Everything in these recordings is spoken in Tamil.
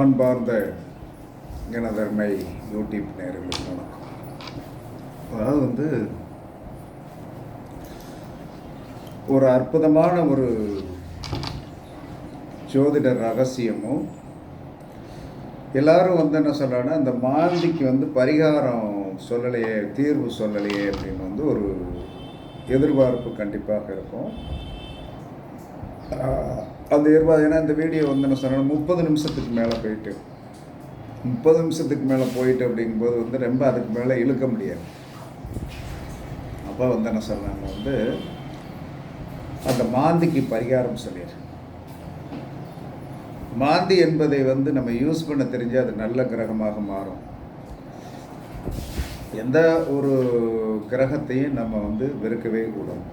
அன்பார்ந்த இனதர்மை யூடியூப் நேயர்களுக்கு வணக்கம். அதாவது வந்து ஒரு அற்புதமான ஒரு ஜோதிட ரகசியமும் எல்லாரும் வந்து என்ன சொல்கிறாங்கன்னா இந்த மாந்திக்கு வந்து பரிகாரம் சொல்லலையே தீர்வு சொல்லலையே அப்படின்னு வந்து ஒரு எதிர்பார்ப்பு கண்டிப்பாக இருக்கும். அந்த எதிர்பார்ப்பு ஏன்னா இந்த வீடியோ வந்து என்ன சொன்ன முப்பது நிமிஷத்துக்கு மேலே போயிட்டு முப்பது நிமிஷத்துக்கு மேலே போயிட்டு அப்படிங்கும்போது வந்து ரொம்ப அதுக்கு மேலே இழுக்க முடியாது. அப்போ வந்து என்ன சொன்னாங்க வந்து அந்த மாந்திக்கு பரிகாரம் சொல்லிடு மாந்தி என்பதை வந்து நம்ம யூஸ் பண்ண தெரிஞ்சு அது நல்ல கிரகமாக மாறும். எந்த ஒரு கிரகத்தையும் நம்ம வந்து வெறுக்கவே கூடாது.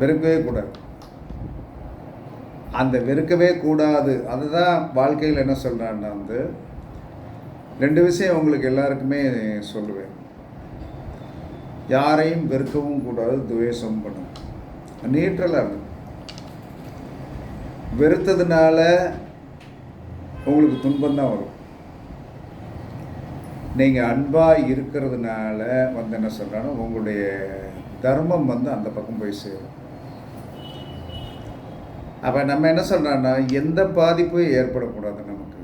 வெறுக்கவே கூடாது. அந்த வெறுக்கவே கூடாது. அதுதான் வாழ்க்கையில் என்ன சொல்கிறான்னா வந்து ரெண்டு விஷயம் உங்களுக்கு எல்லாருக்குமே சொல்லுவேன். யாரையும் வெறுக்கவும் கூடாது துவேஷம் பண்ணும். நீற்றலாக இருக்கும் வெறுத்ததுனால உங்களுக்கு துன்பம் தான் வரும். நீங்கள் அன்பாக இருக்கிறதுனால வந்து என்ன சொல்கிறாங்கன்னா உங்களுடைய தர்மம் வந்து அந்த பக்கம் போய் சேரும். அப்போ நம்ம என்ன சொல்கிறோன்னா எந்த பாதிப்பும் ஏற்படக்கூடாது நமக்கு.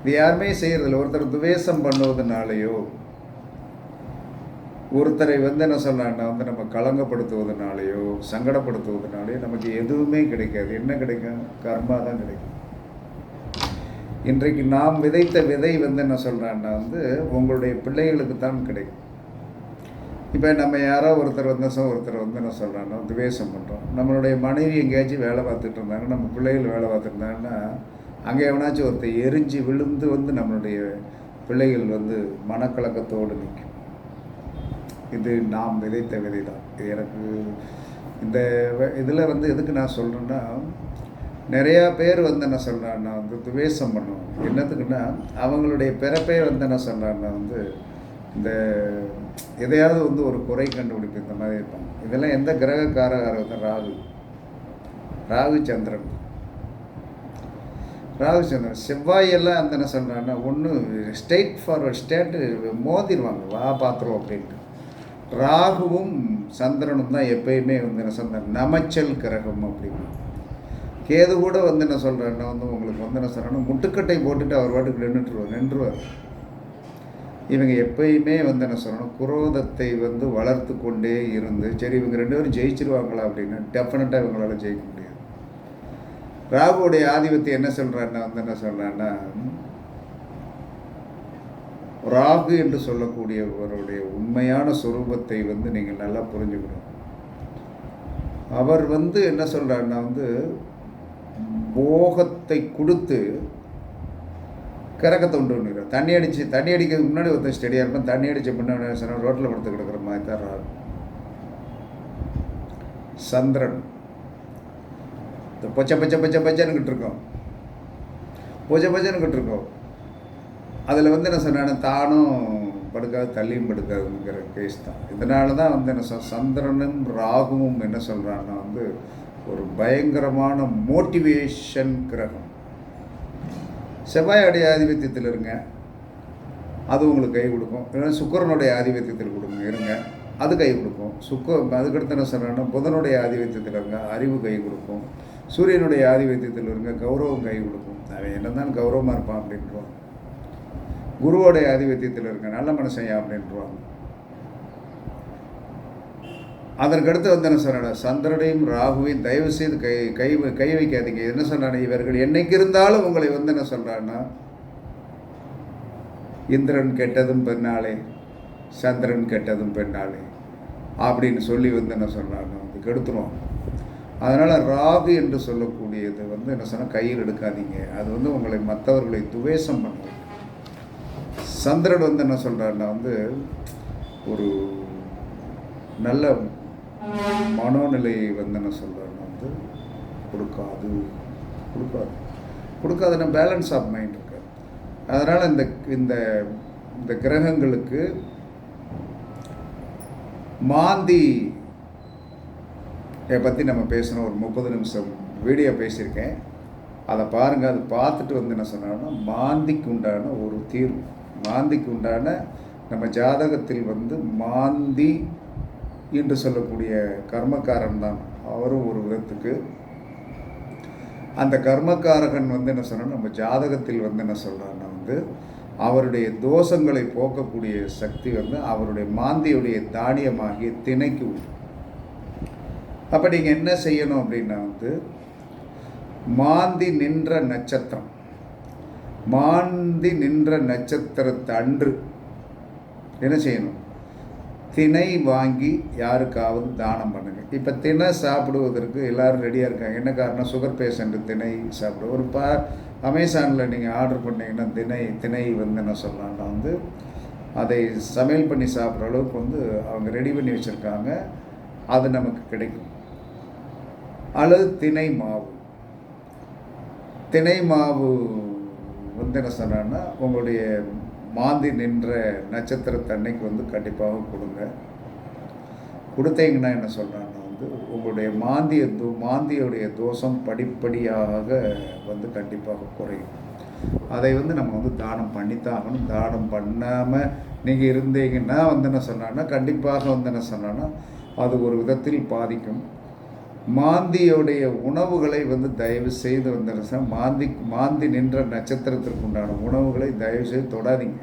இது யாருமே செய்கிறதில்ல ஒருத்தர் துவேஷம் பண்ணுவதனாலேயோ ஒருத்தரை வந்து என்ன சொல்கிறான்னா வந்து நம்ம கலங்கப்படுத்துவதனாலேயோ சங்கடப்படுத்துவதனாலேயோ நமக்கு எதுவுமே கிடைக்காது. என்ன கிடைக்கும்? கர்மா தான் கிடைக்கும். இன்றைக்கு நாம் விதைத்த விதை வந்து என்ன சொல்கிறான்னா வந்து உங்களுடைய பிள்ளைகளுக்கு தான் கிடைக்கும். இப்போ நம்ம யாரோ ஒருத்தர் வந்து ஒருத்தர் வந்து என்ன சொல்கிறாங்கன்னா துவேஷம் பண்ணுறோம் நம்மளுடைய மனைவி எங்கேயாச்சும் வேலை பார்த்துட்டு இருந்தாங்க நம்ம பிள்ளைகள் வேலை பார்த்துருந்தாங்கன்னா அங்கே எவனாச்சும் ஒருத்தர் எரிஞ்சு விழுந்து வந்து நம்மளுடைய பிள்ளைகள் வந்து மனக்கலக்கத்தோடு நிற்கும். இது நாம் விதைத்த விதை தான் இது எனக்கு இந்த இதில் வந்து எதுக்கு நான் சொல்கிறேன்னா நிறையா பேர் வந்து என்ன சொல்கிறான்னா வந்து துவேஷம் பண்ணுவோம் என்னத்துக்குன்னா அவங்களுடைய பிறப்பே வந்து என்ன சொல்கிறான்னா வந்து இந்த எதையாவது வந்து ஒரு குறை கண்டுபிடிப்பு இந்த மாதிரி இருப்பாங்க. இதெல்லாம் எந்த கிரக காரகாரம் ராகு? ராகு சந்திரன். ராகு சந்திரன். செவ்வாயெல்லாம் அந்த என்ன சொல்கிறாங்கன்னா ஒன்று ஸ்டேட் ஃபார்வர்ட் ஸ்டேட்டு மோதிடுவாங்க. வா பார்த்துருவோம் அப்படின்ட்டு. ராகுவும் சந்திரனும் தான் எப்பயுமே வந்து என்ன சொல்ற நமைச்சல் கிரகம் அப்படின்னு. கேது கூட வந்து என்ன சொல்கிறேன்னா வந்து உங்களுக்கு வந்து என்ன சொல்கிறேன்னா முட்டுக்கட்டை போட்டுட்டு அவர் பாட்டுக்கு நின்றுட்டுருவார் நின்றுவார். இவங்க எப்பயுமே வந்து என்ன சொல்லணும் குரோதத்தை வந்து வளர்த்து கொண்டே இருந்து சரி இவங்க ரெண்டு பேரும் ஜெயிச்சிருவாங்களா அப்படின்னா டெஃபினட்டாக இவங்களால ஜெயிக்க முடியாது. ராகுவுடைய ஆதிபத்தியம் என்ன சொல்கிறான்னா வந்து என்ன சொல்கிறான்னா ராகு என்று சொல்லக்கூடியவருடைய உண்மையான சுரூபத்தை வந்து நீங்கள் நல்லா புரிஞ்சுக்கணும். அவர் வந்து என்ன சொல்கிறாருன்னா வந்து போகத்தை கொடுத்து கிறக்கத்தை உண்டு பண்ணிக்கிறோம் தண்ணி அடித்து தண்ணி அடிக்கிறதுக்கு முன்னாடி ஒருத்தன் ஸ்டெடியாக இருப்பான். தண்ணி அடித்த முன்னாடி சொன்னால் ரோட்டில் படுத்து கிடக்கிற மாதிரி தான் ராகு. சந்திரன். இந்த பச்சை பச்சை பச்சை பச்சைன்னுக்கிட்டு இருக்கோம். பூஜை பச்சைன்னுக்கிட்டு இருக்கோம். அதில் வந்து என்ன சொன்னேன் தானும் படுக்காது தள்ளியும் படுக்காதுங்கிற கேஸ் தான். இதனால தான் வந்து என்ன சொல் சந்திரனும் ராகுவும் என்ன சொல்கிறான்னா வந்து ஒரு பயங்கரமான மோட்டிவேஷன் கிரகம். செவ்வாயோடைய ஆதிபத்தியத்தில் இருங்க. அது உங்களுக்கு கை கொடுக்கும். இல்லைன்னா சுக்கிரனுடைய ஆதிபத்தியத்தில் கொடுங்க. இருங்க. அது கை கொடுக்கும். சுக்க அதுக்கடுத்து என்ன சொல்கிறேன்னா புதனுடைய ஆதிபத்தியத்தில் இருங்க. அறிவு கை கொடுக்கும். சூரியனுடைய ஆதிபத்தியத்தில் இருங்க. கௌரவம் கை கொடுக்கும். அவன் என்ன தான் கௌரவமாக இருப்பான் அப்படின்றான் குருவோடைய ஆதிபத்தியத்தில் இருங்க. நல்ல மனுஷன் அப்படின்றாங்க அதற்கடுத்து வந்து என்ன சொன்ன சந்திரனையும் ராகுவையும் தயவு செய்து கை கை கை வைக்காதீங்க. என்ன சொன்னாங்க இவர்கள் என்னைக்கு இருந்தாலும் உங்களை வந்து என்ன சொல்கிறான்னா இந்திரன் கெட்டதும் பெண்ணாளே சந்திரன் கெட்டதும் பெண்ணாளே அப்படின்னு சொல்லி வந்து என்ன சொல்கிறாங்க வந்து கெடுத்துருவோம் அதனால் ராகு என்று சொல்லக்கூடியது வந்து என்ன சொன்னால் கையில் எடுக்காதீங்க. அது வந்து உங்களை மற்றவர்களை துவேஷம் பண்ணும் சந்திரன் வந்து என்ன சொல்கிறாருன்னா வந்து ஒரு நல்ல மனோநிலையை வந்து என்ன சொல்கிறாருன்னா வந்து கொடுக்காது. கொடுக்காது. கொடுக்காதுன்னா பேலன்ஸ் ஆஃப் மைண்ட் இருக்கு. அதனால் இந்த இந்த இந்த கிரகங்களுக்கு மாந்தி பற்றி நம்ம பேசணும். ஒரு முப்பது நிமிஷம் வீடியோ பேசியிருக்கேன். அதை பாருங்கள் அது பார்த்துட்டு வந்து என்ன சொன்னாங்கன்னா மாந்திக்கு உண்டான ஒரு தீர்வு. மாந்திக்கு உண்டான நம்ம ஜாதகத்தில் வந்து மாந்தி என்று சொல்லக்கூடிய கர்மக்காரன் தான் அவரும் ஒரு விதத்துக்கு அந்த கர்மக்காரகன் வந்து என்ன சொன்னால் நம்ம ஜாதகத்தில் வந்து என்ன சொல்கிறான்னா வந்து அவருடைய தோஷங்களை போக்கக்கூடிய சக்தி வந்து அவருடைய மாந்தியுடைய தானியமாகிய திணைக்கு உண்டு. அப்போ நீங்கள் என்ன செய்யணும் அப்படின்னா வந்து மாந்தி நின்ற நட்சத்திரம் மாந்தி நின்ற நட்சத்திரத்தை அன்று என்ன செய்யணும்? திணை வாங்கி யாருக்காவது தானம் பண்ணுங்கள் இப்போ திணை சாப்பிடுவதற்கு எல்லோரும் ரெடியாக இருக்காங்க. என்ன காரணம்? சுகர் பேஷண்ட்டு திணை சாப்பிடு. ஒரு பா அமேசானில் நீங்கள் ஆர்டர் பண்ணிங்கன்னா திணை திணை வந்து என்ன சொல்லலாம்னா வந்து அதை சமையல் பண்ணி சாப்பிட்ற அளவுக்கு வந்து அவங்க ரெடி பண்ணி வச்சுருக்காங்க. அது நமக்கு கிடைக்கும். அல்லது திணை மாவு. திணை மாவு வந்து என்ன சொன்னான்னா உங்களுடைய மாந்தி நின்ற நட்சத்திரத்தன்னைக்கு வந்து கண்டிப்பாக கொடுங்க. கொடுத்தீங்கன்னா என்ன சொல்கிறான்னா வந்து உங்களுடைய மாந்திய தோ மாந்தியுடைய தோஷம் படிப்படியாக வந்து கண்டிப்பாக குறையும். அதை வந்து நம்ம வந்து தானம் பண்ணித்தான் ஆகணும். தானம் பண்ணாமல் நீங்கள் இருந்தீங்கன்னா வந்து என்ன சொன்னான்னா கண்டிப்பாக வந்து என்ன சொன்னான்னா அது ஒரு விதத்தில் பாதிக்கும். மாந்தியோடைய உணவுகளை வந்து தயவு செய்து வந்து மாந்தி மாந்தி நின்ற நட்சத்திரத்திற்கு உண்டான உணவுகளை தயவு செய்து தொடாதீங்க.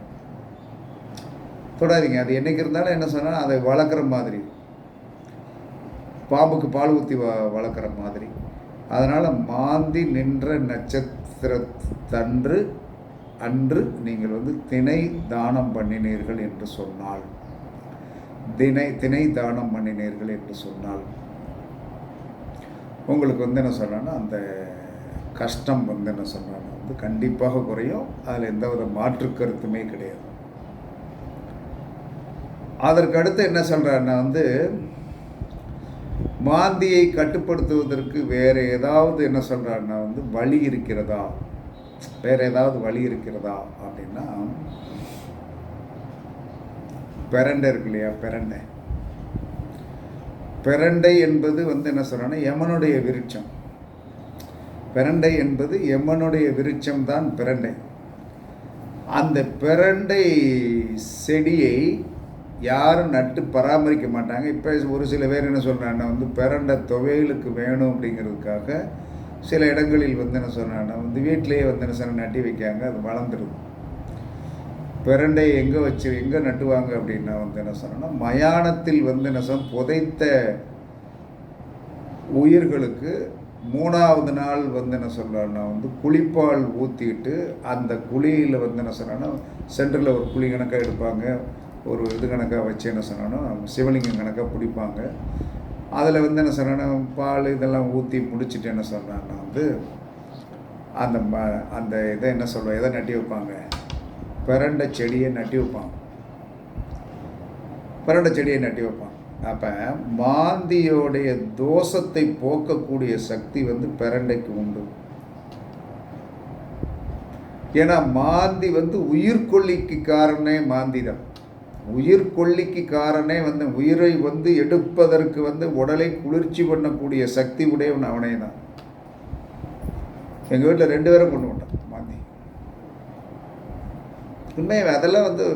தொடாதீங்க. அது என்றைக்கு இருந்தாலும் என்ன சொன்னால் அதை வளர்க்குற மாதிரி. பாம்புக்கு பால் ஊற்றி வ வளர்க்குற மாதிரி. அதனால் மாந்தி நின்ற நட்சத்திரத்தன்று அன்று நீங்கள் வந்து திணை தானம் பண்ணினீர்கள் என்று சொன்னால். தினை திணை தானம் பண்ணினீர்கள் என்று சொன்னால். உங்களுக்கு வந்து என்ன சொல்கிறேன்னா அந்த கஷ்டம் வந்து என்ன சொல்கிறாங்க வந்து கண்டிப்பாக குறையும். அதில் எந்த வித மாற்று கருத்துமே கிடையாது. அதற்கு அடுத்து என்ன சொல்கிறாருன்னா வந்து மாந்தியை கட்டுப்படுத்துவதற்கு வேறு ஏதாவது என்ன சொல்கிறாருன்னா வந்து வழி இருக்கிறதா? வேறு ஏதாவது வழி இருக்கிறதா? அப்படின்னா பெரண்டை இருக்கு இல்லையா பெரண்டை. பெரண்டை என்பது வந்து என்ன சொல்கிறேன்னா யமனுடைய விருட்சம். பிரண்டை என்பது யமனுடைய விருட்சம் தான் பிரண்டை. அந்த பிரண்டை செடியை யாரும் நட்டு பராமரிக்க மாட்டாங்க. இப்போ ஒரு சில பேர் என்ன சொல்கிறாங்கன்னா வந்து பிரண்டை துவையலுக்கு வேணும் அப்படிங்கிறதுக்காக சில இடங்களில் வந்து என்ன சொல்கிறாங்கன்னா வந்து வீட்டிலேயே வந்து என்ன சொன்ன நட்டி வைக்காங்க. அது வளர்ந்துருது. பிரண்டை எங்கே வச்சு எங்கே நட்டுவாங்க அப்படின்னா வந்து என்ன சொன்னோன்னா மயானத்தில் வந்து என்ன சொன்ன புதைத்த உயிர்களுக்கு மூணாவது நாள் வந்து என்ன சொல்கிறான்னா வந்து குளிப்பால் ஊற்றிட்டு அந்த குழியில் வந்து என்ன சொன்னான்னா சென்டரில் ஒரு குழி கணக்காக எடுப்பாங்க ஒரு இது கணக்காக வச்சு என்ன சொன்னான்னா சிவலிங்கம் கணக்காக பிடிப்பாங்க. அதில் வந்து என்ன சொன்னா பால் இதெல்லாம் ஊற்றி முடிச்சுட்டு என்ன சொன்னான்னா வந்து அந்த ம அந்த இதை என்ன சொல்லுவோம் எதை நட்டி வைப்பாங்க. பிறண்ட செடியை நட்டி வைப்பான் பிறண்ட செடியை நட்டி வைப்பான் அப்போ மாந்தியோடைய தோஷத்தை போக்கக்கூடிய சக்தி வந்து பிரண்டைக்கு உண்டு. ஏன்னா மாந்தி வந்து உயிர்கொல்லிக்கு காரணே மாந்தி தான் உயிர்கொல்லிக்கு காரணே வந்து உயிரை வந்து எடுப்பதற்கு வந்து உடலை குளிர்ச்சி பண்ணக்கூடிய சக்தி உடையவன் அவனே தான் எங்கள் வீட்டில் ரெண்டு பேரும் கொண்டு வந்தான் உண்மையை அதெல்லாம் வந்து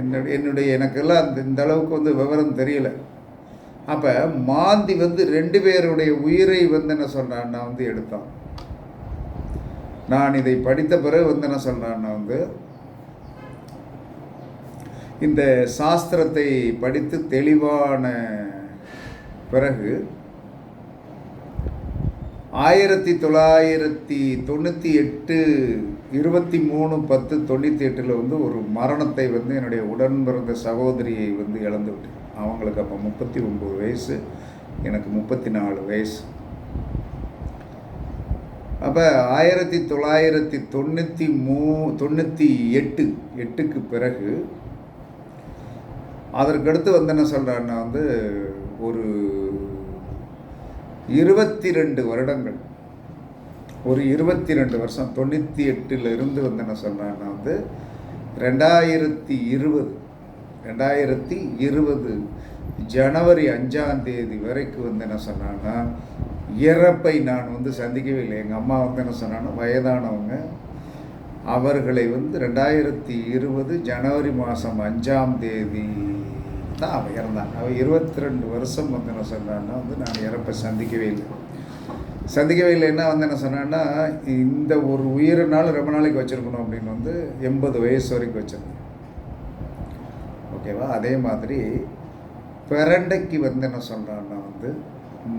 என்னுடைய என்னுடைய எனக்கெல்லாம் அந்த இந்த அளவுக்கு வந்து விவரம் தெரியல. அப்போ மாந்தி வந்து ரெண்டு பேருடைய உயிரை வந்து என்ன சொல்கிறான்னா வந்து எடுத்தான். நான் இதை படித்த பிறகு வந்து என்ன சொல்கிறான்னா வந்து இந்த சாஸ்திரத்தை படித்து தெளிவான பிறகு ஆயிரத்தி தொள்ளாயிரத்தி தொண்ணூற்றி எட்டு இருபத்தி மூணு பத்து தொண்ணூற்றி எட்டில் வந்து ஒரு மரணத்தை வந்து என்னுடைய உடன் பிறந்த சகோதரியை வந்து இழந்து விட்டேன். அவங்களுக்கு அப்போ முப்பத்தி ஒம்பது வயசு எனக்கு முப்பத்தி நாலு வயசு. அப்போ ஆயிரத்தி தொள்ளாயிரத்தி தொண்ணூற்றி மூ தொண்ணூற்றி எட்டு எட்டுக்கு பிறகு அதற்கடுத்து வந்து என்ன சொல்கிறேன்னா வந்து ஒரு இருபத்தி ரெண்டு வருடங்கள். ஒரு இருபத்தி ரெண்டு வருஷம் தொண்ணூற்றி எட்டில் இருந்து வந்து என்ன சொல்கிறேன்னா வந்து ரெண்டாயிரத்தி இருபது ரெண்டாயிரத்தி இருபது ஜனவரி அஞ்சாம் தேதி வரைக்கும் வந்து என்ன சொன்னான்னா இறப்பை நான் வந்து சந்திக்கவே இல்லை. எங்கள் அம்மா வந்து என்ன சொன்னாங்கன்னா வயதானவங்க அவர்களை வந்து ரெண்டாயிரத்தி இருபது ஜனவரி மாதம் அஞ்சாம் தேதி தான் அவள் இறந்தான். அவள் இருபத்தி ரெண்டு வருஷம் வந்து என்ன சொன்னான்னா வந்து நான் இறப்பை சந்திக்கவே இல்லை. சந்திக்கவே இல்லைன்னா வந்து என்ன சொன்னான்னா இந்த ஒரு உயிரினாலும் ரொம்ப நாளைக்கு வச்சுருக்கணும் அப்படின்னு வந்து எண்பது வயசு வரைக்கும் வச்சுருந்தேன். ஓகேவா? அதே மாதிரி பிரண்டைக்கு வந்து என்ன சொல்கிறான்னா வந்து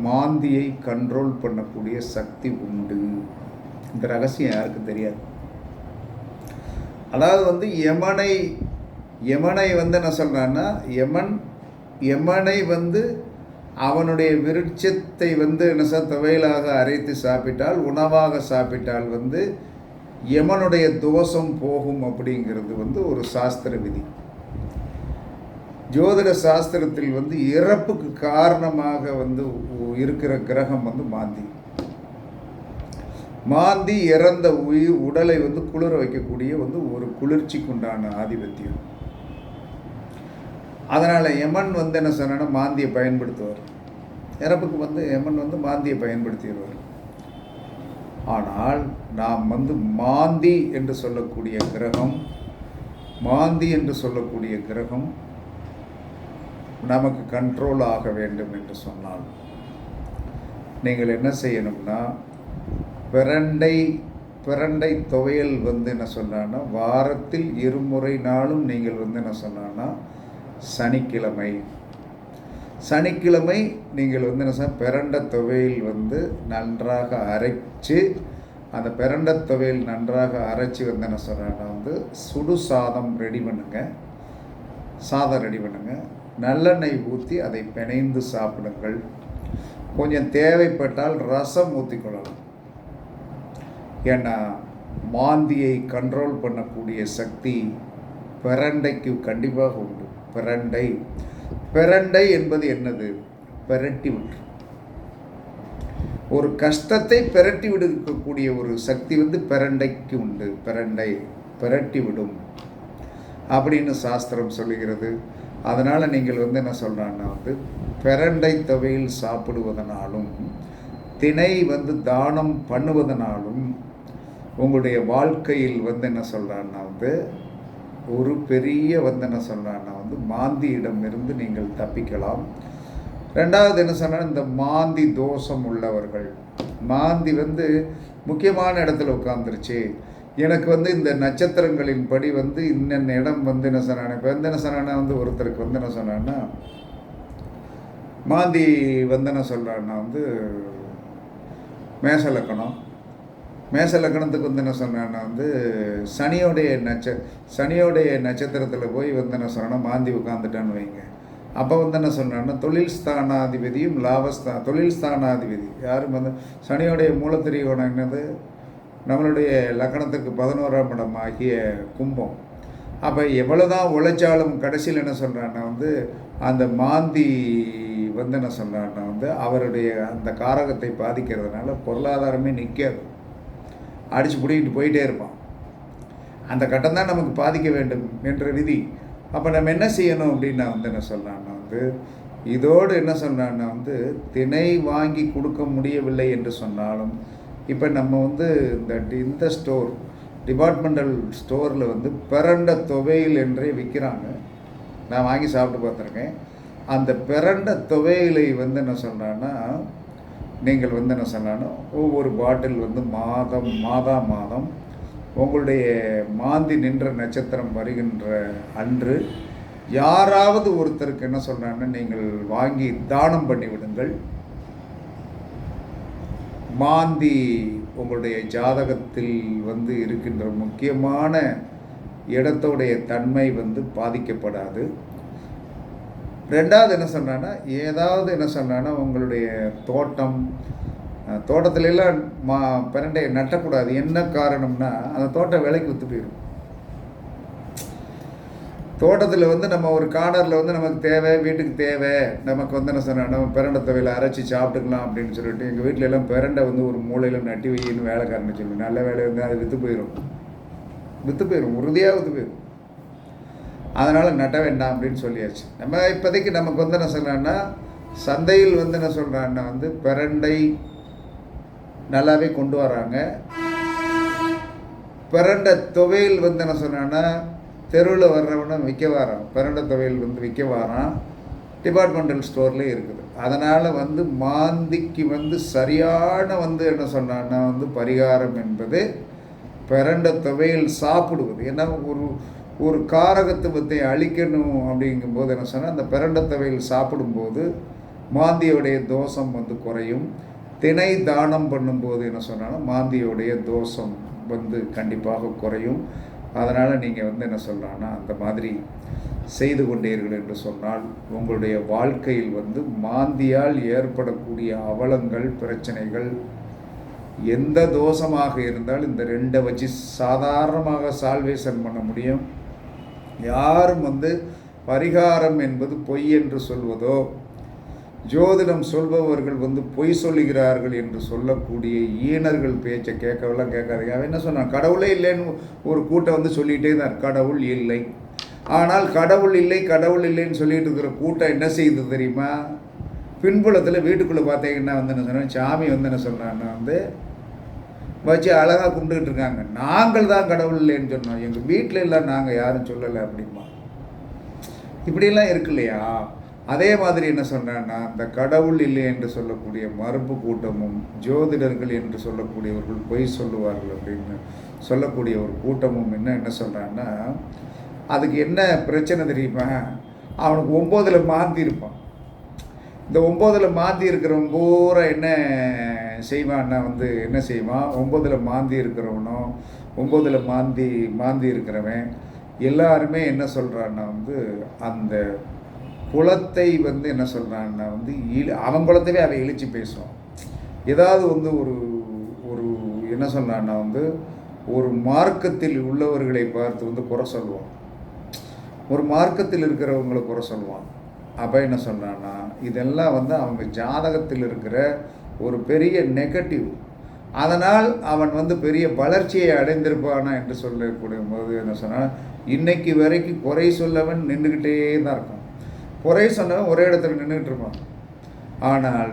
மாந்தியை கண்ட்ரோல் பண்ணக்கூடிய சக்தி உண்டு. இந்த ரகசியம் யாருக்கும் தெரியாது. அதாவது வந்து யமனை யமனை வந்து என்ன சொல்கிறான்னா யமன் யமனை வந்து அவனுடைய விருட்சத்தை வந்து என்ன சார் துவையலாக அரைத்து சாப்பிட்டால் உணவாக சாப்பிட்டால் வந்து யமனுடைய தோஷம் போகும் அப்படிங்கிறது வந்து ஒரு சாஸ்திர விதி. ஜோதிட சாஸ்திரத்தில் வந்து இறப்புக்கு காரணமாக வந்து இருக்கிற கிரகம் வந்து மாந்தி. மாந்தி இறந்த உயிர் உடலை வந்து குளிர வைக்கக்கூடிய வந்து ஒரு குளிர்ச்சிக்குண்டான ஆதிபத்தியம். அதனால் யமன் வந்து என்ன சொன்னேன்னா மாந்தியை பயன்படுத்துவார். இறப்புக்கு வந்து யமன் வந்து மாந்தியை பயன்படுத்திடுவார். ஆனால் நாம் வந்து மாந்தி என்று சொல்லக்கூடிய கிரகம் மாந்தி என்று சொல்லக்கூடிய கிரகம் நமக்கு கண்ட்ரோல் ஆக வேண்டும் என்று சொன்னால் நீங்கள் என்ன செய்யணும்னா பிரண்டை பிரண்டை துவையல் வந்து என்ன சொன்னான்னா வாரத்தில் இருமுறை நாளும் நீங்கள் வந்து என்ன சொன்னான்னா சனிக்கிழமை. சனிக்கிழமை நீங்கள் வந்து என்ன சார் பிரண்ட துவையில் வந்து நன்றாக அரைச்சு அந்த பிரண்ட துவையில் நன்றாக அரைச்சி வந்து என்ன சொல்கிறேன்னா வந்து சுடு சாதம் ரெடி பண்ணுங்க. சாதம் ரெடி பண்ணுங்க. நல்லெண்ணெய் ஊற்றி அதை பிணைந்து சாப்பிடுங்கள். கொஞ்சம் தேவைப்பட்டால் ரசம் ஊற்றிக்கொள்ளலாம் ஏன்னா மாந்தியை கண்ட்ரோல் பண்ணக்கூடிய சக்தி பிரண்டைக்கு கண்டிப்பாக உண்டு. பிரண்டை பிரண்டை என்பது என்னது? பிரட்டி விட்டு. ஒரு கஷ்டத்தை பிரட்டி விடுக்கக்கூடிய ஒரு சக்தி வந்து பிரண்டைக்கு உண்டு. பிரண்டை பிரட்டி விடும் அப்படின்னு சாஸ்திரம் சொல்லுகிறது. அதனால் நீங்கள் வந்து என்ன சொல்கிறான்னா வந்து பிரண்டை துவையில் சாப்பிடுவதனாலும் திணை வந்து தானம் பண்ணுவதனாலும் உங்களுடைய வாழ்க்கையில் வந்து என்ன சொல்கிறான்னா வந்து ஒரு பெரிய வந்து என்ன சொல்கிறான்னா வந்து மாந்தியிடமிருந்து நீங்கள் தப்பிக்கலாம். ரெண்டாவது என்ன சொன்னால் இந்த மாந்தி தோஷம் உள்ளவர்கள். மாந்தி வந்து முக்கியமான இடத்துல உட்காந்துருச்சு எனக்கு வந்து இந்த நட்சத்திரங்களின் படி வந்து இன்னென்ன இடம் வந்து என்ன சொன்னான். இப்போ வந்து என்ன சொன்னான்னா வந்து ஒருத்தருக்கு வந்து என்ன சொன்னான்னா மாந்தி வந்து என்ன சொல்கிறான்னா வந்து மேச லக்கணம் மேச லக்னத்துக்கு வந்து என்ன சொன்னான்னா வந்து சனியோடைய நட்ச சனியோடைய நட்சத்திரத்தில் போய் வந்து என்ன சொன்னேன்னா மாந்தி உட்காந்துட்டான்னு வைங்க. அப்போ வந்து என்ன சொன்னான்னா தொழில் ஸ்தானாதிபதியும் லாபஸ்தா தொழில் ஸ்தானாதிபதி. யாரும் வந்து சனியோடைய மூலத்திரியோட என்னது? நம்மளுடைய லக்கணத்துக்கு பதினோராம் இடம் ஆகிய கும்பம். அப்போ எவ்வளோ தான் உழைச்சாலும் கடைசியில் என்ன சொல்கிறான்னா வந்து அந்த மாந்தி வந்து என்ன சொல்கிறான்னா வந்து அவருடைய அந்த காரகத்தை பாதிக்கிறதுனால பொருளாதாரமே நிற்காது அடித்து பிடிக்கிட்டு போயிட்டே இருப்பான். அந்த கட்டம் தான் நமக்கு பாதிக்க வேண்டும் என்ற விதி. அப்போ நம்ம என்ன செய்யணும் அப்படின்னு நான் வந்து என்ன சொல்கிறேன்னா வந்து இதோடு என்ன சொல்கிறான்னா வந்து திணை வாங்கி கொடுக்க முடியவில்லை என்று சொன்னாலும் இப்போ நம்ம வந்து இந்த இந்த ஸ்டோர் டிபார்ட்மெண்டல் ஸ்டோரில் வந்து பிறண்ட துவையல் என்றே விற்கிறாங்க நான் வாங்கி சாப்பிட்டு பார்த்துருக்கேன். அந்த பிறண்ட துவையலை வந்து என்ன சொல்கிறான்னா நீங்கள் வந்து என்ன சொன்னாலும் ஒவ்வொரு பாட்டில் வந்து மாதம் மாதா மாதம் உங்களுடைய மாந்தி நின்ற நட்சத்திரம் வருகின்ற அன்று யாராவது ஒருத்தருக்கு என்ன சொல்கிறாங்கன்னா நீங்கள் வாங்கி தானம் பண்ணி விடுங்கள். மாந்தி உங்களுடைய ஜாதகத்தில் வந்து இருக்கின்ற முக்கியமான இடத்தோடைய தன்மை வந்து பாதிக்கப்படாது. ரெண்டாவது என்ன சொன்னான்னா ஏதாவது என்ன சொன்னான்னா உங்களுடைய தோட்டம் தோட்டத்திலெல்லாம் மா பிரண்டையை நட்டக்கூடாது. என்ன காரணம்னா அந்த தோட்டம் விலைக்கு விற்று போயிடும். தோட்டத்தில் வந்து நம்ம ஒரு கார்னரில் வந்து நமக்கு தேவை வீட்டுக்கு தேவை. நமக்கு வந்து என்ன சொன்னால் நம்ம பிரண்டை துவையில் அரைச்சி சாப்பிட்டுக்கலாம் அப்படின்னு சொல்லிட்டு எங்கள் வீட்டில எல்லாம் பிரண்டை வந்து ஒரு மூலையில் நட்டி வையின்னு வேலைக்காரன்னு சொல்லி நல்ல வேலை வந்து அது விற்று போயிடும் விற்று போயிடும் உறுதியாக விற்று போயிடும் அதனால் நட்ட வேண்டாம் அப்படின்னு சொல்லியாச்சு. நம்ம இப்போதைக்கு நமக்கு வந்து என்ன சொல்கிறான்னா சந்தையில் வந்து என்ன சொல்கிறான்னா வந்து பிரண்டை நல்லாவே கொண்டு வராங்க. பிறண்ட துவையல் வந்து என்ன சொன்னான்னா தெருவில் வர்றவன விற்க வரான். பிறண்ட துவையல் வந்து விற்க வரான். டிபார்ட்மெண்டல் ஸ்டோர்லேயே இருக்குது. அதனால் வந்து மாந்திக்கு வந்து சரியான வந்து என்ன சொன்னான்னா வந்து பரிகாரம் என்பது பிறண்ட துவையல் சாப்பிடுவது. ஏன்னா ஒரு ஒரு காரகத்துவத்தை அழிக்கணும் அப்படிங்கும்போது என்ன சொன்னால் அந்த பிறண்ட துவையல் சாப்பிடும்போது மாந்தியோடைய தோஷம் வந்து குறையும். திணை தானம் பண்ணும்போது என்ன சொன்னாலும் மாந்தியோடைய தோஷம் வந்து கண்டிப்பாக குறையும். அதனால் நீங்கள் வந்து என்ன சொல்கிறான்னா அந்த மாதிரி செய்து கொண்டீர்கள் என்று சொன்னால் உங்களுடைய வாழ்க்கையில் வந்து மாந்தியால் ஏற்படக்கூடிய அவலங்கள் பிரச்சனைகள் எந்த தோஷமாக இருந்தால் இந்த ரெண்டை வச்சு சாதாரணமாக சால்வேஷன் பண்ண முடியும். யாரும் வந்து பரிகாரம் என்பது பொய் என்று சொல்வதோ ஜோதிடம் சொல்பவர்கள் வந்து பொய் சொல்லுகிறார்கள் என்று சொல்லக்கூடிய ஈனர்கள் பேச்சை கேட்கவெல்லாம் கேட்காதீங்க. அவன் என்ன சொன்னான்? கடவுளே இல்லைன்னு ஒரு கூட்டம் வந்து சொல்லிகிட்டே தான் கடவுள் இல்லை. ஆனால் கடவுள் இல்லை கடவுள் இல்லைன்னு சொல்லிட்டு இருக்கிற கூட்டம் என்ன செய்யுது தெரியுமா? பின்புலத்தில் வீட்டுக்குள்ளே பார்த்தீங்கன்னா வந்து என்ன சொன்னேன்? சாமி வந்து என்ன சொன்னான்னு வந்து வச்சு அழகாக கும்பிட்டுக்கிட்டு இருக்காங்க. நாங்கள் தான் கடவுள் இல்லைன்னு சொன்னோம். எங்கள் வீட்டில் எல்லாம் நாங்கள் யாரும் சொல்லலை அப்படிமா இப்படியெல்லாம் இருக்கு இல்லையா? அதே மாதிரி என்ன சொன்னேன்னா அந்த கடவுள் இல்லை என்று சொல்லக்கூடிய மறுப்பு கூட்டமும் ஜோதிடர்கள் என்று சொல்லக்கூடியவர்கள் பொய் சொல்லுவார்கள் அப்படின்னு சொல்லக்கூடிய ஒரு கூட்டமும் என்ன என்ன சொல்கிறான்னா அதுக்கு என்ன பிரச்சனை தெரியுமா? அவனுக்கு ஒம்போதில் மாந்தி இருப்பான். இந்த ஒம்போதில் மாந்தி இருக்கிறவன் பூரா என்ன செய்வான்னா வந்து என்ன செய்வான்? ஒம்போதில் மாந்தி இருக்கிறவனும் ஒம்போதில் மாந்தி மாந்தி இருக்கிறவன் எல்லாருமே என்ன சொல்கிறான்னா வந்து அந்த குலத்தை வந்து என்ன சொல்கிறான்னா வந்து இழு அவன் குலத்தவே அவன் இழிச்சு பேசுவான். ஏதாவது வந்து ஒரு ஒரு என்ன சொல்கிறான்னா வந்து ஒரு மார்க்கத்தில் உள்ளவர்களை பார்த்து வந்து குறை சொல்லுவான். ஒரு மார்க்கத்தில் இருக்கிறவங்களை குறை சொல்லுவான். அப்போ என்ன சொல்கிறான்னா இதெல்லாம் வந்து அவங்க ஜாதகத்தில் இருக்கிற ஒரு பெரிய நெகட்டிவ் அதனால் அவன் வந்து பெரிய வளர்ச்சியை அடைந்திருப்பானா என்று சொல்லக்கூடிய போது என்ன சொன்னால் இன்னைக்கு வரைக்கும் குறை சொல்லவன் நின்றுக்கிட்டே தான் இருக்கான். குறை சொன்னவன் ஒரே இடத்துல நின்றுக்கிட்டு இருப்பான். ஆனால்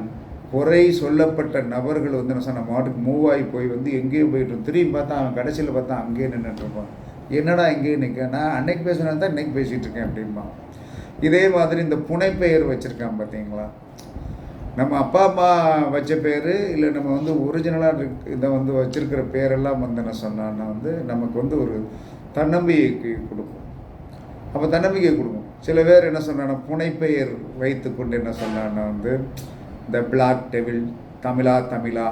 குறை சொல்லப்பட்ட நபர்கள் வந்து என்ன சொன்ன மாட்டுக்கு மூவ் ஆகி போய் வந்து எங்கேயோ போயிட்டு திரும்பி பார்த்தா அவன் கடைசியில் பார்த்தா அங்கேயே நின்றுட்டு இருப்பான். என்னடா இங்கேயே நிற்க நான் அன்னைக்கு பேசுனா தான் இன்னைக்கு பேசிகிட்டு இருக்கேன் அப்படின்பான் இதே மாதிரி இந்த புனைப்பெயர் வச்சுருக்கான் பார்த்தீங்களா? நம்ம அப்பா அம்மா வச்ச பேர் இல்லை நம்ம வந்து ஒரிஜினலாக இதை வந்து வச்சுருக்கிற பேரெல்லாம் வந்து என்ன சொன்னான்னா வந்து நமக்கு வந்து ஒரு தன்னம்பிக்கை கொடுக்கும். அப்போ தன்னம்பிக்கை கொடுக்கும். சில பேர் என்ன சொன்னான்னா புனைப்பெயர் வைத்து கொண்டு என்ன சொன்னான்னா வந்து இந்த பிளாக் டெவில் தமிழா தமிழா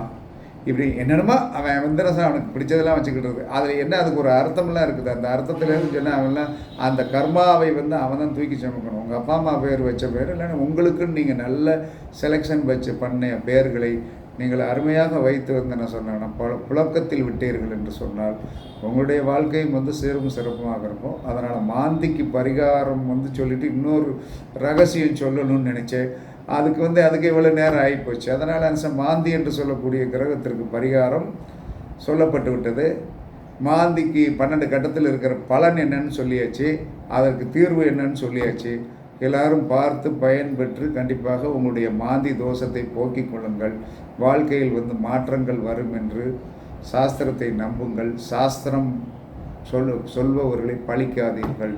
இப்படி என்னென்னமோ அவன் வந்து என்ன அவனுக்கு பிடிச்சதெல்லாம் வச்சுக்கிட்டு அதில் என்ன அதுக்கு ஒரு அர்த்தம்லாம் இருக்குது. அந்த அர்த்தத்துலேருந்து சொன்னால் அவன்லாம் அந்த கர்மாவை வந்து அவன் தான் தூக்கி சமைக்கணும். உங்கள் அப்பா அம்மா பேர் வச்ச பேர் இல்லைன்னா உங்களுக்குன்னு நீங்கள் நல்ல செலெக்ஷன் வச்சு பண்ண பேர்களை நீங்கள் அருமையாக வைத்து வந்து என்ன சொன்னாங்கன்னா பல புழக்கத்தில் விட்டீர்கள் என்று சொன்னால் உங்களுடைய வாழ்க்கையும் வந்து சீரும் சிறப்புமாக இருக்கும். அதனால் மாந்திக்கு பரிகாரம் வந்து சொல்லிட்டு இன்னொரு ரகசியம் சொல்லணும்னு நினச்சேன். அதுக்கு வந்து அதுக்கு இவ்வளோ நேரம் ஆகிப்போச்சு அதனால் அந்த மாந்தி என்று சொல்லக்கூடிய கிரகத்திற்கு பரிகாரம் சொல்லப்பட்டு விட்டது. மாந்திக்கு பன்னெண்டு கட்டத்தில் இருக்கிற பலன் என்னன்னு சொல்லியாச்சு. அதற்கு தீர்வு என்னன்னு சொல்லியாச்சு. எல்லாரும் பார்த்து பயன்பெற்று கண்டிப்பாக உங்களுடைய மாந்தி தோஷத்தை போக்கிக் கொள்ளுங்கள். வாழ்க்கையில் வந்து மாற்றங்கள் வரும் என்று சாஸ்திரத்தை நம்புங்கள். சாஸ்திரம் சொல் சொல்பவர்களை பழிக்காதீர்கள்.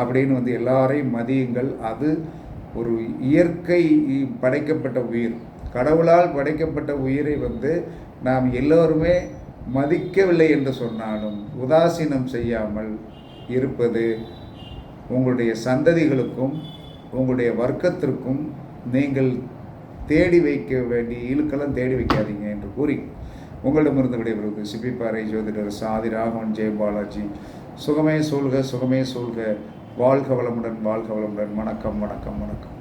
அப்படின்னு வந்து எல்லாரையும் மதியுங்கள். அது ஒரு இயற்கை படைக்கப்பட்ட உயிர். கடவுளால் படைக்கப்பட்ட உயிரை வந்து நாம் எல்லோருமே மதிக்கவில்லை என்று சொன்னாலும் உதாசீனம் செய்யாமல் இருப்பது உங்களுடைய சந்ததிகளுக்கும் உங்களுடைய வர்க்கத்திற்கும் நீங்கள் தேடி வைக்க வேண்டிய இழுக்கெல்லாம் தேடி வைக்காதீங்க என்று கூறி உங்களிடமிருந்து விடைபெறுவது சிப்பிப்பாறை ஜோதிடர் சாதி ராகவன் ஜெயபாலாஜி. சுகமே சூழ்க சுகமே சூழ்க. வாழ்க வளமுடன் வாழ்க வளமுடன். வணக்கம் வணக்கம் வணக்கம்.